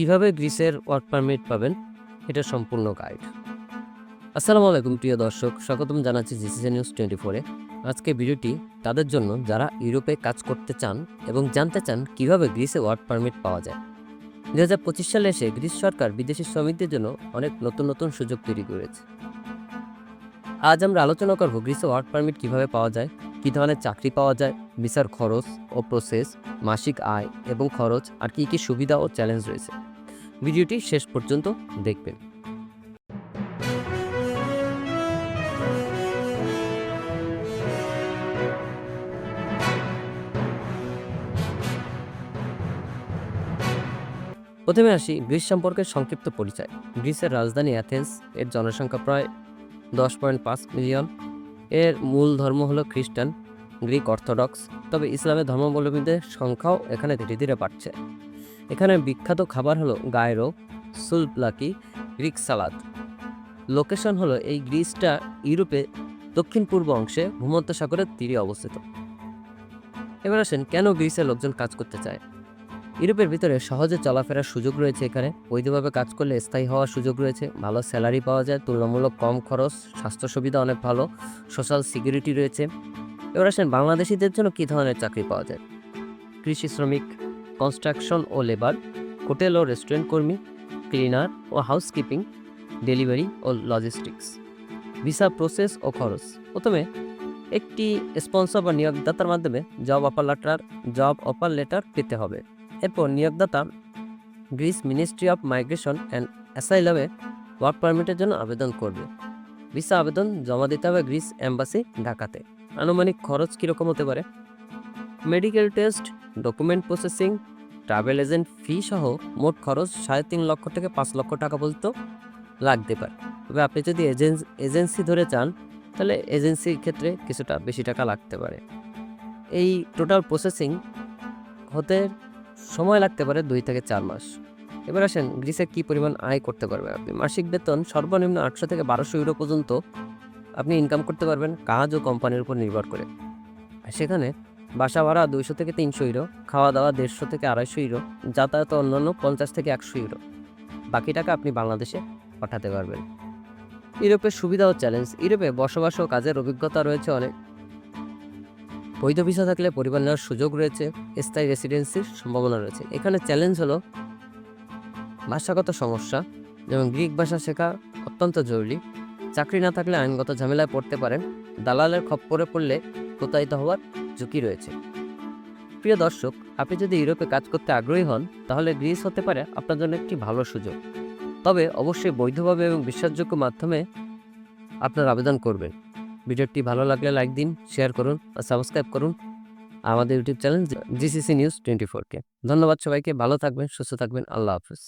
কীভাবে গ্রিসের work permit পাবেন, এটা সম্পূর্ণ গাইড। আসসালামু আলাইকুম, প্রিয় দর্শক। স্বাগতম জানাচ্ছি জিসিসি নিউজ টোয়েন্টি ফোরে আজকে ভিডিওটি তাদের জন্য যারা ইউরোপে কাজ করতে চান এবং জানতে চান কীভাবে গ্রিসে ওয়ার্ক পারমিট পাওয়া যায়। দু হাজার পঁচিশ সালে এসে গ্রিস সরকার বিদেশি শ্রমিকদের জন্য অনেক নতুন নতুন সুযোগ তৈরি করেছে। আজ আমরা আলোচনা করব গ্রিসে ওয়ার্ক পারমিট কীভাবে পাওয়া যায়, কী ধরনের চাকরি পাওয়া যায়, ভিসার খরচ ও প্রসেস, মাসিক আয় এবং খরচ, আর কী কী সুবিধা ও চ্যালেঞ্জ রয়েছে। ভিডিওটি শেষ পর্যন্ত দেখবেন। প্রথমে আসি গ্রিস সম্পর্কে সংক্ষিপ্ত পরিচয়। গ্রিসের রাজধানী অ্যাথেন্স, এর জনসংখ্যা প্রায় দশ পয়েন্ট পাঁচ মিলিয়ন। এর মূল ধর্ম হলো খ্রিস্টান, গ্রিক অর্থোডক্স। তবে ইসলামের ধর্মাবলম্বীদের সংখ্যাও এখানে ধীরে ধীরে বাড়ছে। এখানে বিখ্যাত খাবার হলো গায়রো সুলপ্লাকি, গ্রিক সালাদ। লোকেশন হলো এই গ্রিসটা ইউরোপে দক্ষিণ পূর্ব অংশে ভূমধ্য সাগরের তীরে অবস্থিত। এবার আসেন, কেন গ্রিসের লোকজন কাজ করতে চায়? ইউরোপের ভিতরে সহজে চলাফেরার সুযোগ রয়েছে এখানে। বৈধভাবে কাজ করলে স্থায়ী হওয়ার সুযোগ রয়েছে। ভালো স্যালারি পাওয়া যায়, তুলনামূলক কম খরচ, স্বাস্থ্য সুবিধা অনেক ভালো, সোশ্যাল সিকিউরিটি রয়েছে। এবার আসেন, বাংলাদেশিদের জন্য কী ধরনের চাকরি পাওয়া যায়? কৃষি শ্রমিক কনস্ট্রাকশন ও লেবার, হোটেল ও রেস্টুরেন্ট কর্মী, ক্লিনার ও হাউসকিপিং, ডেলিভারি ও লজিস্টিক্স। ভিসা প্রসেস ও খরচ। প্রথমে, একটি স্পন্সর বা নিয়োগদাতার মাধ্যমে job offer letter, job offer letter পেতে হবে। এরপর নিয়োগদাতা, Greece ministry of migration and অ্যাসাইলামে work পারমিটের জন্য আবেদন করবে। ভিসা আবেদন জমা দিতে হবে গ্রিস এম্বাসি, ঢাকাতে। আনুমানিক খরচ কীরকম হতে পারে? Medical test document processing travel agent fee সহ মোট খরচ সাড়ে তিন লক্ষ থেকে পাঁচ লক্ষ টাকা পর্যন্ত লাগতে পারে। তবে আপনি যদি এজেন্স, এজেন্সি ধরে চান, তাহলে এজেন্সির ক্ষেত্রে কিছুটা বেশি টাকা লাগতে পারে। এই টোটাল প্রসেসিং হতে সময় লাগতে পারে দুই থেকে চার মাস। এবার আসেন গ্রিসে কী পরিমাণ আয় করতে পারবেন আপনি। মাসিক বেতন সর্বনিম্ন আটশো থেকে বারোশো ইউরো পর্যন্ত আপনি ইনকাম করতে পারবেন। কাজ ও কোম্পানির উপর নির্ভর করে। সেখানে বাসা ভাড়া দুইশো থেকে তিনশো ইউরো, খাওয়া দাওয়া দেড়শো থেকে আড়াইশো ইউরো, যাতায়াত অন্যান্য পঞ্চাশ থেকে একশো ইউরো। বাকি টাকা আপনি বাংলাদেশে পাঠাতে পারবেন। ইউরোপের সুবিধা ও চ্যালেঞ্জ, ইউরোপে বসবাস ও কাজের অভিজ্ঞতা রয়েছে অনেক। বৈধ ভিসা থাকলে পরিবার নেওয়ার সুযোগ রয়েছে, স্থায়ী রেসিডেন্সির সম্ভাবনা রয়েছে। এখানে চ্যালেঞ্জ হলো ভাষাগত সমস্যা যেমন গ্রিক ভাষা শেখা অত্যন্ত জরুরি। চাকরি না থাকলে আইনগত ঝামেলায় পড়তে পারেন। দালালের খপ্পরে পড়লে প্রতারিত হওয়ার ঝুঁকি রয়েছে। প্রিয় দর্শক, আপনি যদি ইউরোপে কাজ করতে আগ্রহী হন, তাহলে গ্রিস হতে পারে আপনার জন্য একটি ভালো সুযোগ। তবে অবশ্যই বৈধভাবে এবং বিশ্বাসযোগ্য মাধ্যমে আপনার আবেদন করবেন। ভিডিওটি ভালো লাগলে লাইক দিন, শেয়ার করুন আর সাবস্ক্রাইব করুন আমাদের YouTube channel GCC news twenty ফোরকে ধন্যবাদ সবাইকে, ভালো থাকবেন, সুস্থ থাকবেন, আল্লাহ হাফিজ।